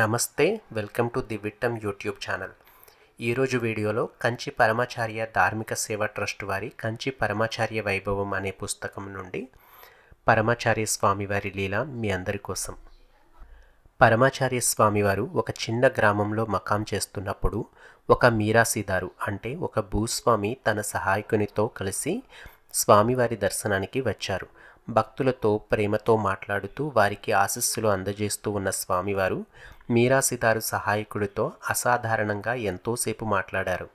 నమస్తే welcome to the Vittam YouTube channel. ఈరోజు వీడియోలో కంచి పరమాచార్య ధార్మిక సేవ ట్రస్ట్ వారి కంచి పరమాచార్య వైభవం అనే పుస్తకం నుండి పరమాచార్య స్వామివారి లీల మీ అందరి కోసం. పరమాచార్య స్వామివారు ఒక చిన్న గ్రామంలో మకాం చేస్తున్నప్పుడు ఒక మీరాసీదారు అంటే ఒక భూస్వామి తన సహాయకునితో కలిసి స్వామివారి దర్శనానికి వచ్చారు. భక్తులతో ప్రేమతో మాట్లాడుతూ వారికి ఆశస్సులు అందజేస్తూ ఉన్న స్వామివారు మీరా సితారు సహాయకుడితో అసాధారణంగా ఎంతోసేపు మాట్లాడారు.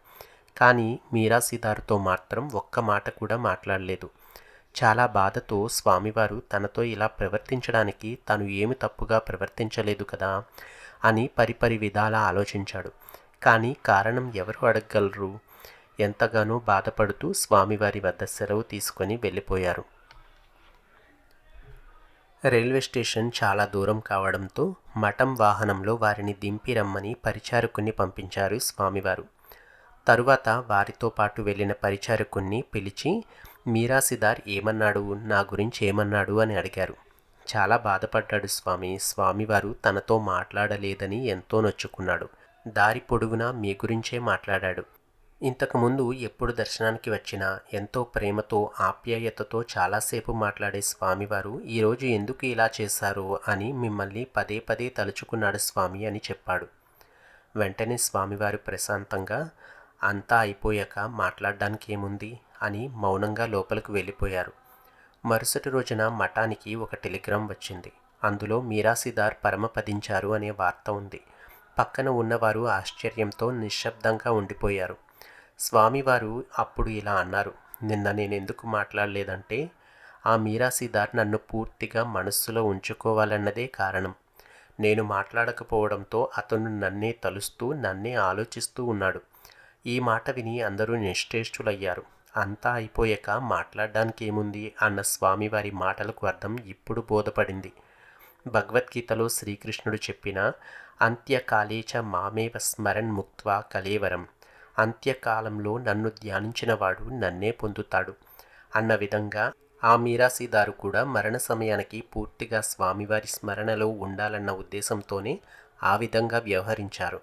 కానీ మీరా సితారుతో మాత్రం ఒక్క మాట కూడా మాట్లాడలేదు. చాలా బాధతో స్వామివారు తనతో ఇలా ప్రవర్తించడానికి తను ఏమి తప్పుగా ప్రవర్తించలేదు కదా అని పరిపరి విధాలా ఆలోచించాడు. కానీ కారణం ఎవరు అడగగలరు? ఎంతగానో బాధపడుతూ స్వామివారి వద్ద సెలవు తీసుకొని వెళ్ళిపోయారు. రైల్వే స్టేషన్ చాలా దూరం కావడంతో మఠం వాహనంలో వారిని దింపి రమ్మని పరిచారకుణ్ణి పంపించారు స్వామివారు. తరువాత వారితో పాటు వెళ్ళిన పరిచారకుణ్ణి పిలిచి మీరాసిదార్ ఏమన్నాడు? నా గురించి ఏమన్నాడు? అని అడిగారు. చాలా బాధపడ్డాడు స్వామి. స్వామివారు తనతో మాట్లాడలేదని ఎంతో నొచ్చుకున్నాడు. దారి పొడుగునా మీ గురించే మాట్లాడాడు. ఇంతకుముందు ఎప్పుడు దర్శనానికి వచ్చినా ఎంతో ప్రేమతో ఆప్యాయతతో చాలాసేపు మాట్లాడే స్వామివారు ఈరోజు ఎందుకు ఇలా చేశారు అని మిమ్మల్ని పదే పదే తలుచుకున్నాడు స్వామి అని చెప్పాడు. వెంటనే స్వామివారు ప్రశాంతంగా అంతా అయిపోయాక మాట్లాడడానికి ఏముంది? అని మౌనంగా లోపలికి వెళ్ళిపోయారు. మరుసటి రోజున మఠానికి ఒక టెలిగ్రామ్ వచ్చింది. అందులో మీరాసిదార్ పరమపదించారు అనే వార్త ఉంది. పక్కన ఉన్నవారు ఆశ్చర్యంతో నిశ్శబ్దంగా ఉండిపోయారు. స్వామివారు అప్పుడు ఇలా అన్నారు నిన్న నేను ఎందుకు మాట్లాడలేదంటే ఆ మీరాసీదార్ నన్ను పూర్తిగా మనస్సులో ఉంచుకోవాలన్నదే కారణం. నేను మాట్లాడకపోవడంతో అతను నన్నే తలుస్తూ నన్నే ఆలోచిస్తూ ఉన్నాడు. ఈ మాట విని అందరూ నిశ్చేష్టులయ్యారు. అంతా అయిపోయాక మాట్లాడడానికి ఏముంది అన్న స్వామివారి మాటలకు అర్థం ఇప్పుడు బోధపడింది. భగవద్గీతలో శ్రీకృష్ణుడు చెప్పిన అంత్యకాలేచ మామేవ స్మరణ్ ముక్త్వా కలేవరం అంత్యకాలంలో నన్ను ధ్యానించినవాడు నన్నే పొందుతాడు. అన్న విధంగా ఆ మీరాసీదారు కూడా మరణ సమయానికి పూర్తిగా స్వామివారి స్మరణలో ఉండాలన్న ఉద్దేశంతోనే ఆ విధంగా వ్యవహరించారు.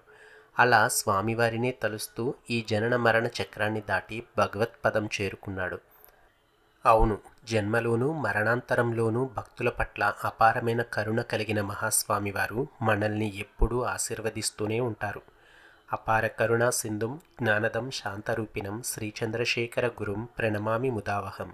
అలా స్వామివారినే తలుస్తూ ఈ జనన మరణ చక్రాన్ని దాటి భగవత్పదం చేరుకున్నాడు. అవును జన్మలోనూ మరణాంతరంలోనూ భక్తుల పట్ల అపారమైన కరుణ కలిగిన మహాస్వామివారు మనల్ని ఎప్పుడూ ఆశీర్వదిస్తూనే ఉంటారు. అపార కరుణా సింధుం జ్ఞానదం శాంతరూపిణం శ్రీచంద్రశేఖర గురుం ప్రణమామి ముదావహం.